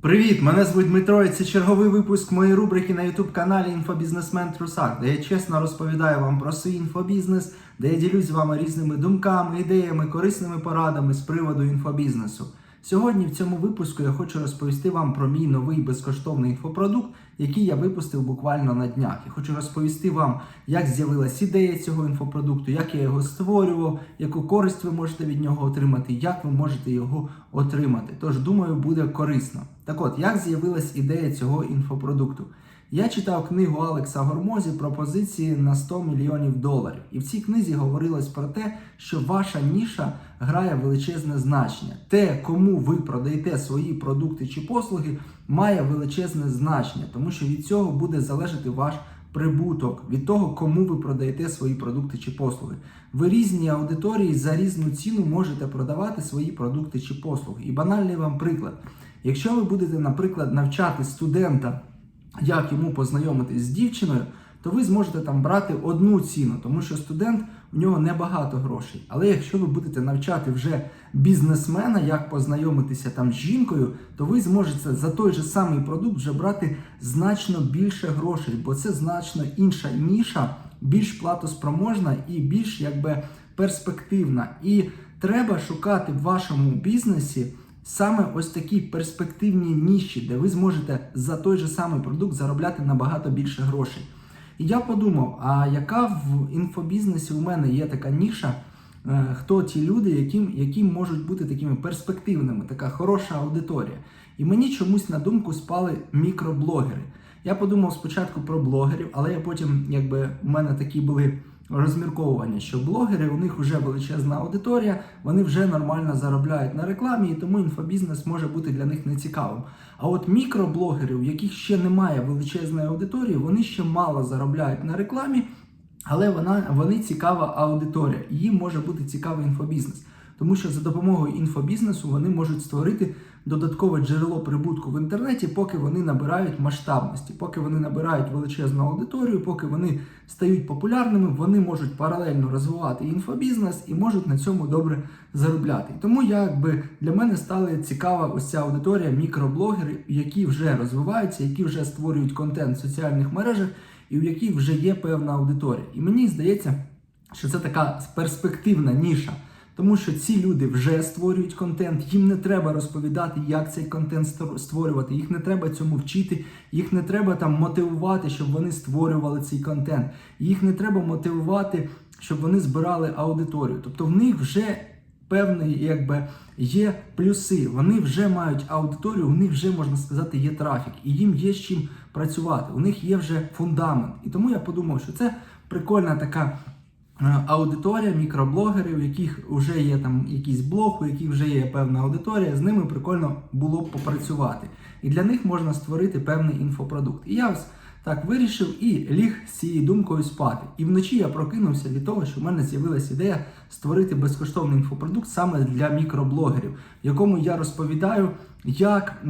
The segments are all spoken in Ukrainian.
Привіт! Мене звуть Дмитро. і Це черговий випуск моєї рубрики на youtube каналі Інфобізнесмен Трусак, де я чесно розповідаю вам про свій інфобізнес, де я ділюсь з вами різними думками, ідеями, корисними порадами з приводу інфобізнесу. Сьогодні в цьому випуску я хочу розповісти вам про мій новий безкоштовний інфопродукт, який я випустив буквально на днях. Я хочу розповісти вам, як з'явилась ідея цього інфопродукту, як я його створював, яку користь ви можете від нього отримати, як ви можете його отримати. Тож думаю, буде корисно. Так от, як з'явилась ідея цього інфопродукту? Я читав книгу Алекса Гормозі пропозиції на 100 мільйонів доларів. І в цій книзі говорилось про те, що ваша ніша грає величезне значення. Те, кому ви продаєте свої продукти чи послуги, має величезне значення, тому що від цього буде залежати ваш прибуток, від того, кому ви продаєте свої продукти чи послуги. Ви різні аудиторії за різну ціну можете продавати свої продукти чи послуги. І банальний вам приклад. Якщо ви будете, наприклад, навчати студента як йому познайомитись з дівчиною, то ви зможете там брати одну ціну, тому що студент у нього небагато грошей. Але якщо ви будете навчати вже бізнесмена, як познайомитися там з жінкою, то ви зможете за той же самий продукт вже брати значно більше грошей, бо це значно інша ніша, більш платоспроможна і більш якби перспективна. І треба шукати в вашому бізнесі. Саме ось такі перспективні ніші, де ви зможете за той же самий продукт заробляти набагато більше грошей. І я подумав: а яка в інфобізнесі у мене є така ніша? е, Хто ті люди, які, які можуть бути такими перспективними, така хороша аудиторія? І мені чомусь на думку спали мікроблогери. Я подумав спочатку про блогерів, але я потім, якби у мене такі були розмірковування, що блогери у них вже величезна аудиторія, вони вже нормально заробляють на рекламі, і тому інфобізнес може бути для них нецікавим. А от мікроблогери, у яких ще немає величезної аудиторії, вони ще мало заробляють на рекламі, але вона вони цікава аудиторія, їм може бути цікавий інфобізнес. Тому що за допомогою інфобізнесу вони можуть створити додаткове джерело прибутку в інтернеті, поки вони набирають масштабності, поки вони набирають величезну аудиторію, поки вони стають популярними, вони можуть паралельно розвивати інфобізнес і можуть на цьому добре заробляти. Тому якби для мене стала цікава ось ця аудиторія мікроблогери, які вже розвиваються, які вже створюють контент в соціальних мережах, і у яких вже є певна аудиторія. І мені здається, що це така перспективна ніша. Тому що ці люди вже створюють контент, їм не треба розповідати, як цей контент створювати, їх не треба цьому вчити, їх не треба там мотивувати, щоб вони створювали цей контент. Їх не треба мотивувати, щоб вони збирали аудиторію. Тобто в них вже певні якби є плюси. Вони вже мають аудиторію, у них вже можна сказати є трафік, і їм є з чим працювати. У них є вже фундамент. І тому я подумав, що це прикольна така. Е, Аудиторія, мікроблогери, у яких вже є там якийсь блог, у яких вже є певна аудиторія, з ними прикольно було б попрацювати. І для них можна створити певний інфопродукт. І я так вирішив і ліг з цією думкою спати. І вночі я прокинувся від того, що в мене з'явилася ідея створити безкоштовний інфопродукт саме для мікроблогерів, якому я розповідаю, як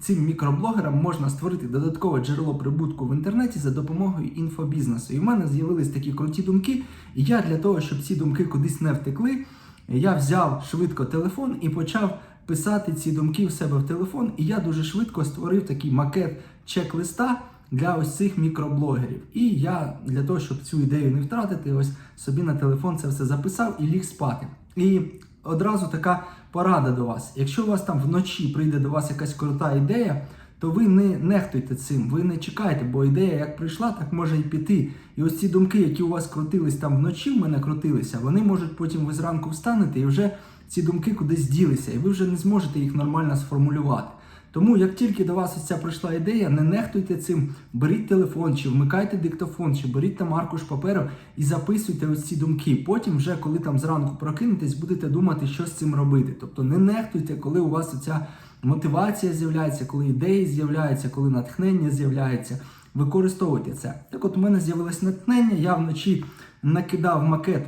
цим мікроблогерам можна створити додаткове джерело прибутку в інтернеті за допомогою інфобізнесу. І в мене з'явились такі круті думки. І я для того, щоб ці думки кудись не втекли, я взяв швидко телефон і почав писати ці думки в себе в телефон. І я дуже швидко створив такий макет чек-листа для ось цих мікроблогерів. І я для того, щоб цю ідею не втратити, ось собі на телефон це все записав і ліг спати. І одразу така порада до вас. Якщо у вас там вночі прийде до вас якась крута ідея, то ви не нехтуйте цим, ви не чекайте, бо ідея як прийшла, так може і піти. І ось ці думки, які у вас крутились там вночі, в мене крутилися, вони можуть потім ви зранку встанете і вже ці думки кудись ділися, і ви вже не зможете їх нормально сформулювати. Тому, як тільки до вас ось ця прийшла ідея, не нехтуйте цим, беріть телефон, чи вмикайте диктофон, чи беріть там аркуш паперу і записуйте ось ці думки. Потім, вже коли там зранку прокинетесь, будете думати, що з цим робити. Тобто не нехтуйте, коли у вас оця мотивація з'являється, коли ідеї з'являються, коли натхнення з'являється. Використовуйте це. Так от у мене з'явилось натхнення, я вночі накидав макет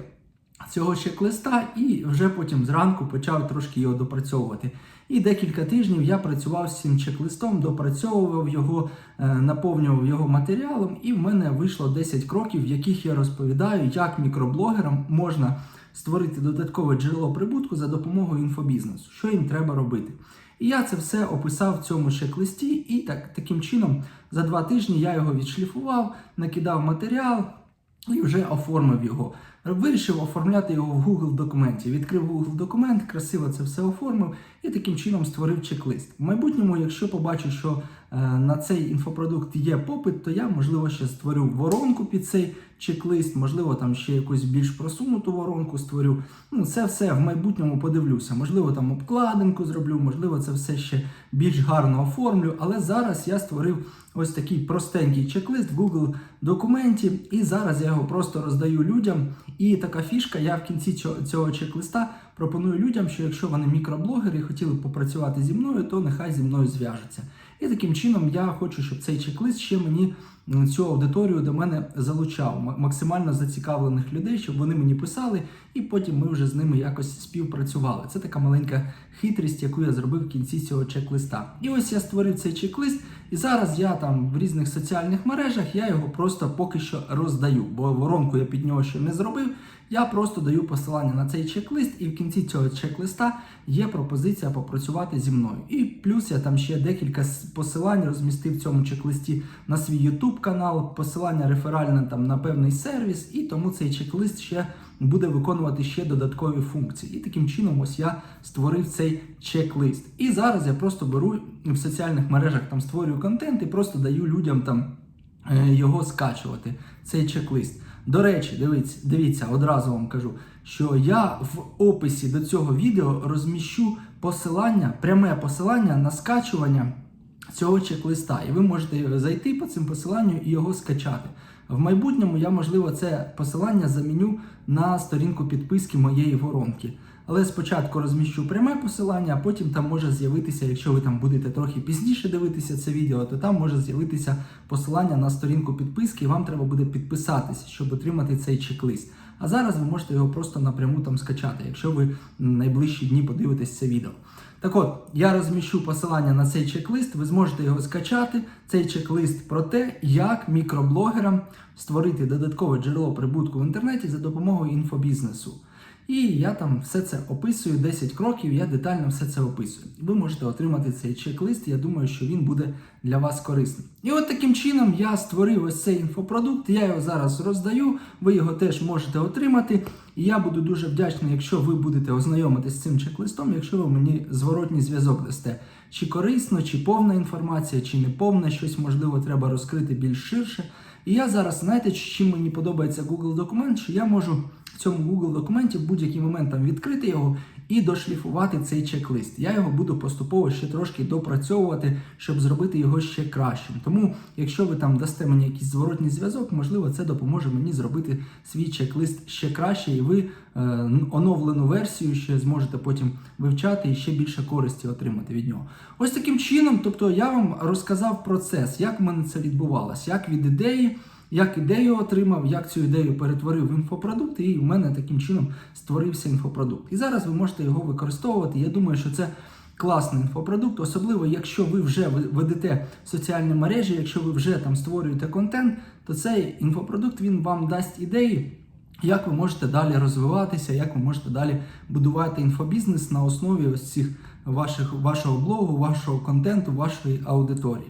цього чек-листа і вже потім зранку почав трошки його допрацьовувати. І декілька тижнів я працював з цим чек-листом, допрацьовував його, е, наповнював його матеріалом, і в мене вийшло 10 кроків, в яких я розповідаю, як мікроблогерам можна створити додаткове джерело прибутку за допомогою інфобізнесу, що їм треба робити. І я це все описав в цьому чек-листі, і так, таким чином за два тижні я його відшліфував, накидав матеріал і вже оформив його. Вирішив оформляти його в Google документі. Відкрив Google документ, красиво це все оформив і таким чином створив чек-лист. В майбутньому, якщо побачу, що е, на цей інфопродукт є попит, то я можливо ще створю воронку під цей чек-лист, можливо, там ще якусь більш просунуту воронку створю. Ну, це все в майбутньому подивлюся. Можливо, там обкладинку зроблю, можливо, це все ще більш гарно оформлю. Але зараз я створив ось такий простенький чек-лист в Google документі, і зараз я його просто роздаю людям. І така фішка, я в кінці цього, цього чек-листа пропоную людям, що якщо вони мікроблогери і хотіли б попрацювати зі мною, то нехай зі мною зв'яжуться. І таким чином я хочу, щоб цей чек-лист ще мені цю аудиторію до мене залучав, максимально зацікавлених людей, щоб вони мені писали, і потім ми вже з ними якось співпрацювали. Це така маленька хитрість, яку я зробив в кінці цього чек-листа. І ось я створив цей чек-лист, і зараз я там в різних соціальних мережах я його просто поки що роздаю, бо воронку я під нього ще не зробив. Я просто даю посилання на цей чек-лист, і в кінці цього чек-листа є пропозиція попрацювати зі мною. І плюс я там ще декілька посилань розмістив в цьому чек-листі на свій YouTube канал, посилання реферальне там на певний сервіс, і тому цей чек-лист ще буде виконувати ще додаткові функції. І таким чином, ось я створив цей чек-лист. І зараз я просто беру в соціальних мережах там створюю контент і просто даю людям там е, його скачувати. Цей чек-лист. До речі, дивіться, дивіться, одразу вам кажу, що я в описі до цього відео розміщу посилання, пряме посилання на скачування цього чек-листа. І ви можете зайти по цим посиланню і його скачати. В майбутньому я, можливо, це посилання заміню на сторінку підписки моєї воронки. Але спочатку розміщу пряме посилання, а потім там може з'явитися, якщо ви там будете трохи пізніше дивитися це відео, то там може з'явитися посилання на сторінку підписки, і вам треба буде підписатися, щоб отримати цей чек-лист. А зараз ви можете його просто напряму там скачати, якщо ви найближчі дні подивитесь це відео. Так от, я розміщу посилання на цей чек-лист, ви зможете його скачати. Цей чек-лист про те, як мікроблогерам створити додаткове джерело прибутку в інтернеті за допомогою інфобізнесу. І я там все це описую, 10 кроків, я детально все це описую. Ви можете отримати цей чек-лист, я думаю, що він буде для вас корисним. І от таким чином я створив ось цей інфопродукт, я його зараз роздаю, ви його теж можете отримати. І я буду дуже вдячний, якщо ви будете ознайомитись з цим чек-листом, якщо ви мені зворотній зв'язок дасте. Чи корисно, чи повна інформація, чи не повна, щось можливо треба розкрити більш ширше. І я зараз, знаєте, чим мені подобається Google документ, що я можу цьому Google документі в будь-який момент там відкрити його і дошліфувати цей чек-лист. Я його буду поступово ще трошки допрацьовувати, щоб зробити його ще кращим. Тому, якщо ви там дасте мені якийсь зворотній зв'язок, можливо, це допоможе мені зробити свій чек-лист ще краще, і ви е, оновлену версію ще зможете потім вивчати і ще більше користі отримати від нього. Ось таким чином, тобто я вам розказав процес, як в мене це відбувалося, як від ідеї. Як ідею отримав, як цю ідею перетворив в інфопродукт, і в мене таким чином створився інфопродукт. І зараз ви можете його використовувати. Я думаю, що це класний інфопродукт, особливо якщо ви вже ведете соціальні мережі, якщо ви вже там створюєте контент, то цей інфопродукт він вам дасть ідеї. Як ви можете далі розвиватися, як ви можете далі будувати інфобізнес на основі ось цих ваших вашого блогу, вашого контенту, вашої аудиторії.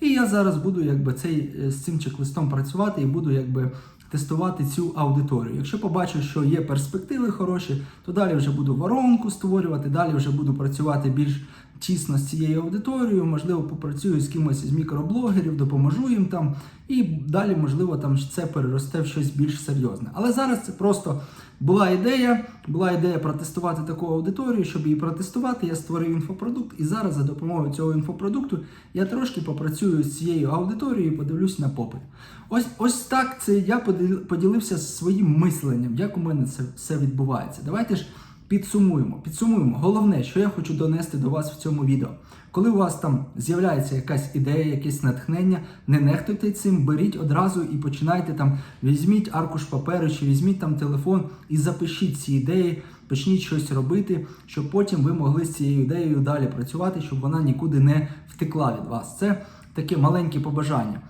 І я зараз буду якби цей е, з цим чек-листом працювати і буду якби тестувати цю аудиторію. Якщо побачу, що є перспективи хороші, то далі вже буду воронку створювати, далі вже буду працювати більш тісно з цією аудиторією, можливо, попрацюю з кимось із мікроблогерів, допоможу їм там, і далі, можливо, там це переросте в щось більш серйозне. Але зараз це просто була ідея, була ідея протестувати таку аудиторію, щоб її протестувати, я створив інфопродукт, і зараз за допомогою цього інфопродукту я трошки попрацюю з цією аудиторією і подивлюсь на попит. Ось ось так це я поділ- поділився своїм мисленням, як у мене це все відбувається. Давайте ж підсумуємо. Підсумуємо. Головне, що я хочу донести до вас в цьому відео. Коли у вас там з'являється якась ідея, якесь натхнення, не нехтуйте цим, беріть одразу і починайте там, візьміть аркуш паперу чи візьміть там телефон і запишіть ці ідеї, почніть щось робити, щоб потім ви могли з цією ідеєю далі працювати, щоб вона нікуди не втекла від вас. Це таке маленьке побажання.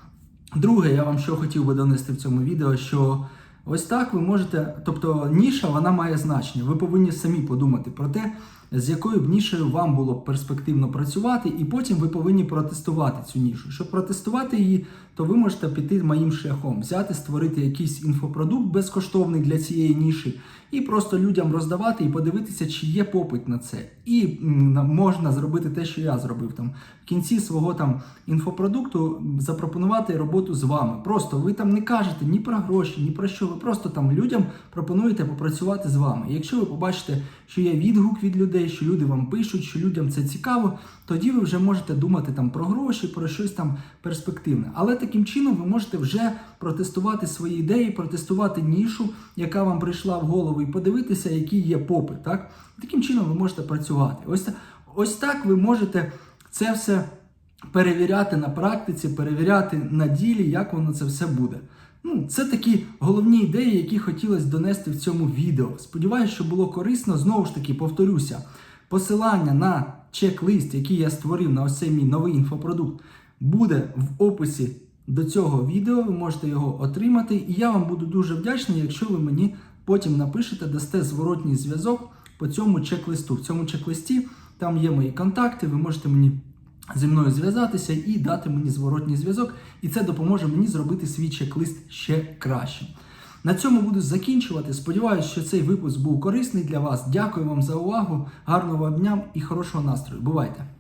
Друге, я вам що хотів би донести в цьому відео, що ось так ви можете, тобто ніша вона має значення. Ви повинні самі подумати про те, з якою б нішею вам було б перспективно працювати, і потім ви повинні протестувати цю нішу. Щоб протестувати її, то ви можете піти моїм шляхом, взяти, створити якийсь інфопродукт безкоштовний для цієї ніші, і просто людям роздавати і подивитися, чи є попит на це. І можна зробити те, що я зробив там в кінці свого там інфопродукту запропонувати роботу з вами. Просто ви там не кажете ні про гроші, ні про що. Ви просто там людям пропонуєте попрацювати з вами. Якщо ви побачите, що є відгук від людей, що люди вам пишуть, що людям це цікаво, тоді ви вже можете думати там про гроші, про щось там перспективне. Але таким чином ви можете вже протестувати свої ідеї, протестувати нішу, яка вам прийшла в голову, і подивитися, який є попит. Так? Таким чином ви можете працювати. Ось, ось так ви можете це все перевіряти на практиці, перевіряти на ділі, як воно це все буде. Ну, це такі головні ідеї, які хотілося донести в цьому відео. Сподіваюсь, що було корисно. Знову ж таки, повторюся, посилання на чек-лист, який я створив на ось цей мій новий інфопродукт, буде в описі до цього відео. Ви можете його отримати. І я вам буду дуже вдячний, якщо ви мені потім напишете, дасте зворотній зв'язок по цьому чек-листу. В цьому чек-листі там є мої контакти, ви можете мені зі мною зв'язатися і дати мені зворотній зв'язок, і це допоможе мені зробити свій чек-лист ще кращим. На цьому буду закінчувати. Сподіваюся, що цей випуск був корисний для вас. Дякую вам за увагу, гарного дня і хорошого настрою. Бувайте!